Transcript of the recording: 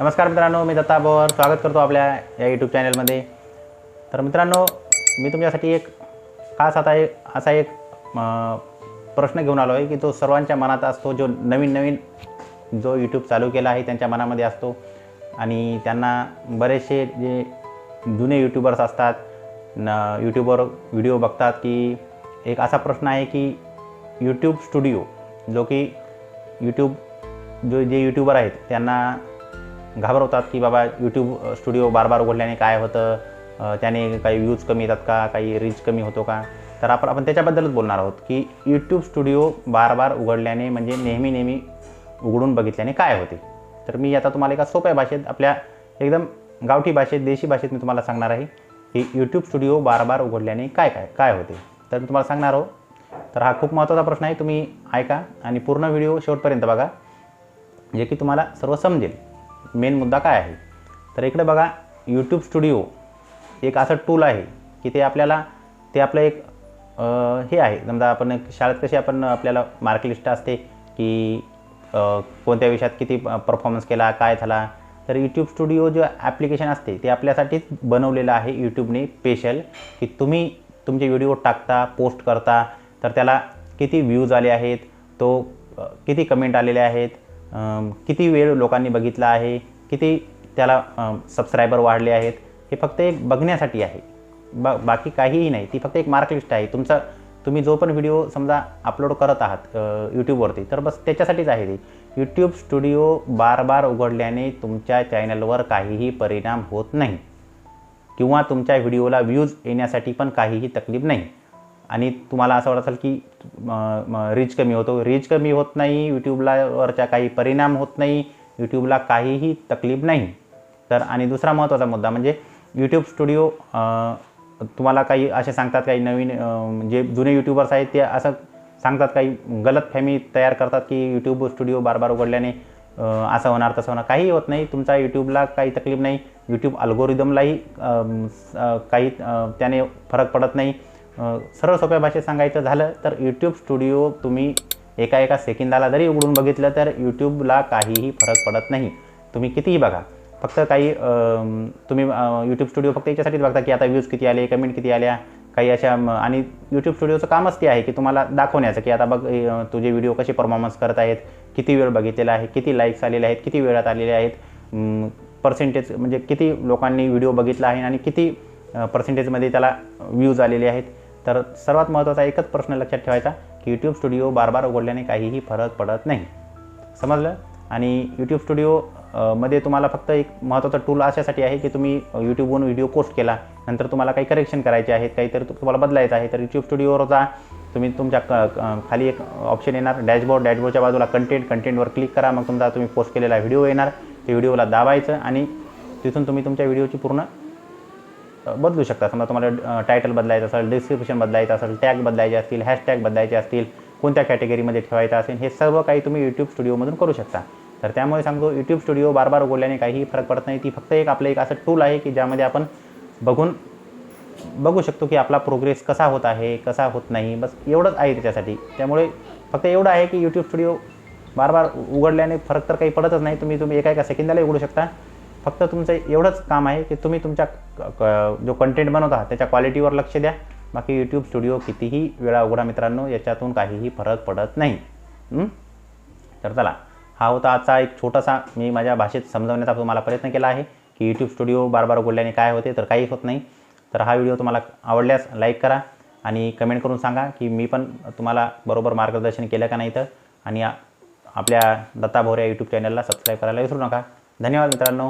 नमस्कार मित्रांनो मी दत्ता बोर. स्वागत करतो आपल्या या यूट्यूब चॅनलमध्ये तर मित्रांनो मी तुमच्यासाठी एक खास आता एक असा एक प्रश्न घेऊन आलो आहे की तो सर्वांच्या मनात असतो जो नवीन नवीन जो यूट्यूब चालू केला आहे त्यांच्या मनामध्ये असतो. आणि त्यांना बरेचसे जे जुने यूट्यूबर्स असतात न यूट्यूबवर व्हिडिओ बघतात की एक असा प्रश्न आहे की यूट्यूब स्टुडिओ जो की यूट्यूब जो जे यूट्यूबर आहेत त्यांना घाबरवतात की बाबा यूट्यूब स्टुडिओ बार बार उघडल्याने काय होतं? त्याने काही व्ह्यूज कमी येतात का? काही रीच कमी होतो का? तर आपण आपण त्याच्याबद्दलच बोलणार आहोत की यूट्यूब स्टुडिओ बार बार उघडल्याने म्हणजे नेहमी नेहमी उघडून बघितल्याने काय होते? तर मी आता तुम्हाला एका सोप्या भाषेत आपल्या एकदम गावठी भाषेत देशी भाषेत मी तुम्हाला सांगणार आहे की यूट्यूब स्टुडिओ बार बार उघडल्याने काय काय काय होते? तर मी तुम्हाला सांगणार आहो तर हा खूप महत्त्वाचा प्रश्न आहे तुम्ही ऐका आणि पूर्ण व्हिडिओ शेवटपर्यंत बघा जे की तुम्हाला सर्व समजेल. मेन मुद्दा काय आहे? तर इकडे बघा यूट्यूब स्टुडिओ एक असं टूल आहे की ते आपल्याला ते आपलं एक हे आहे. समजा आपण एक शाळेत कशी आपण आपल्याला मार्क लिस्ट असते की कोणत्या विषयात किती परफॉर्मन्स केला काय झाला. तर यूट्यूब स्टुडिओ जे ॲप्लिकेशन असते ते आपल्यासाठीच बनवलेलं आहे यूट्यूबने स्पेशल की तुम्ही तुमचे व्हिडिओ टाकता पोस्ट करता तर त्याला किती व्ह्यूज आले आहेत तो किती कमेंट आलेले आहेत किती वेळ लोकांनी बघितला आहे? किती त्याला सबस्क्रायबर वाढले आहेत? हे फक्त एक बघण्यासाठी आहे. बा बाकी काहीही नाही. ती फक्त एक मार्कलिस्ट आहे. तुमचा तुम्ही जो पण व्हिडिओ समजा अपलोड करत आहात यूट्यूबवरती तर बस त्याच्यासाठीच आहे ती. यूट्यूब स्टुडिओ बार बार उघडल्याने तुमच्या चॅनलवर काहीही परिणाम होत नाही. किंवा तुमच्या व्हिडिओला व्ह्यूज येण्यासाठी पण काहीही तकलीफ नाही. आणि तुम्हाला असं वाटत असेल की रीच कमी होतो. रीच कमी होत नाही यूट्यूबला वरच्या काही परिणाम होत नाही यूट्यूबला काहीही तकलीफ नाही. तर आणि दुसरा महत्त्वाचा मुद्दा म्हणजे यूट्यूब स्टुडिओ तुम्हाला काही असे सांगतात काही नवीन जे जुने यूट्यूबर्स आहेत ते असं सांगतात काही गलत फॅमी तयार करतात की यूट्यूब स्टुडिओ बार बार उघडल्याने असं होणार तसं होणार. काही होत नाही. तुमचा यूट्यूबला काही तकलीफ नाही. यूट्यूब अल्गोरिदमलाही काही त्याने फरक पडत नाही. सरळ सोप्या भाषेत सांगायचं झालं तर यूट्यूब स्टुडिओ तुम्ही एका एका सेकंदाला जरी उघडून बघितलं तर यूट्यूबला काहीही फरक पडत नाही. तुम्ही कितीही बघा. फक्त काही तुम्ही यूट्यूब स्टुडिओ फक्त याच्यासाठीच बघता की आता व्ह्यूज किती आले कमेंट किती आल्या काही अशा आणि यूट्यूब स्टुडिओचं कामच ते आहे की तुम्हाला दाखवण्याचं की आता बघ तुझे व्हिडिओ कसे परफॉर्मन्स करत आहेत किती वेळ बघितलेला आहे किती लाईक्स आलेले आहेत किती वेळात आलेले आहेत पर्सेंटेज म्हणजे किती लोकांनी व्हिडिओ बघितला आहे आणि किती पर्सेंटेजमध्ये त्याला व्ह्यूज आलेले आहेत. तर सर्वात महत्त्वाचा एकच प्रश्न लक्षात ठेवायचा की यूट्यूब स्टुडिओ बार बार उघडल्याने काहीही फरक पडत नाही. समजलं? आणि यूट्यूब स्टुडिओ मध्ये तुम्हाला फक्त एक महत्त्वाचा टूल अशासाठी आहे की तुम्ही यूट्यूबवरून व्हिडिओ पोस्ट केला नंतर तुम्हाला काही करेक्शन करायचे आहेत काहीतरी तुम्हाला बदलायचं आहे तर यूट्यूब स्टुडिओवर जा तुम्ही तुमच्या क- खाली एक ऑप्शन येणार डॅशबोर्ड डॅशबोर्डच्या बाजूला कंटेंट कंटेंटवर क्लिक करा मग तुमचा तुम्ही पोस्ट केलेला व्हिडिओ येणार ते व्हिडिओला दाबायचं आणि तिथून तुम्ही तुमच्या व्हिडिओची पूर्ण बदलू शकता समजा तुम्हाला टायटल बदलायचं असेल डिस्क्रिप्शन बदलायचं असेल टॅग बदलायचे असतील हॅशटॅग बदलायचे असतील कोणत्या कॅटेगरीमध्ये ठेवायचं असेल हे सर्व काही तुम्ही यूट्यूब स्टुडिओमधून करू शकता. तर त्यामुळे सांगतो यूट्यूब स्टुडिओ बार बार उघडल्याने काहीही फरक पडत नाही. ती फक्त एक आपलं एक असं टूल आहे की ज्यामध्ये आपण बघून बघू शकतो की आपला प्रोग्रेस कसा होत आहे कसा होत नाही. बस एवढंच आहे त्याच्यासाठी. त्यामुळे फक्त एवढं आहे की यूट्यूब स्टुडिओ बार बार उघडल्याने फरक तर काही पडतच नाही. तुम्ही तुम्ही एका एका सेकंदाला उघडू शकता. फक्त तुमचं एवढंच काम आहे की तुम्ही तुमच्या क- क- जो कंटेंट बनवत आहात त्याच्या क्वालिटीवर लक्ष द्या. बाकी यूट्यूब स्टुडिओ कितीही वेळा उघडा मित्रांनो याच्यातून काहीही फरक पडत नाही. तर चला हा होता आजचा एक छोटासा मी माझ्या भाषेत समजवण्याचा तुम्हाला प्रयत्न केला आहे की यूट्यूब स्टुडिओ बार बार उघडल्याने काय होते तर काहीच होत नाही. तर हा व्हिडिओ तुम्हाला आवडल्यास लाईक करा आणि कमेंट करून सांगा की मी पण तुम्हाला बरोबर मार्गदर्शन केलं का नाही तर. आणि आपल्या दत्ता भोऱ्या यूट्यूब चॅनलला सबस्क्राईब करायला विसरू नका. धन्यवाद मित्रांनो.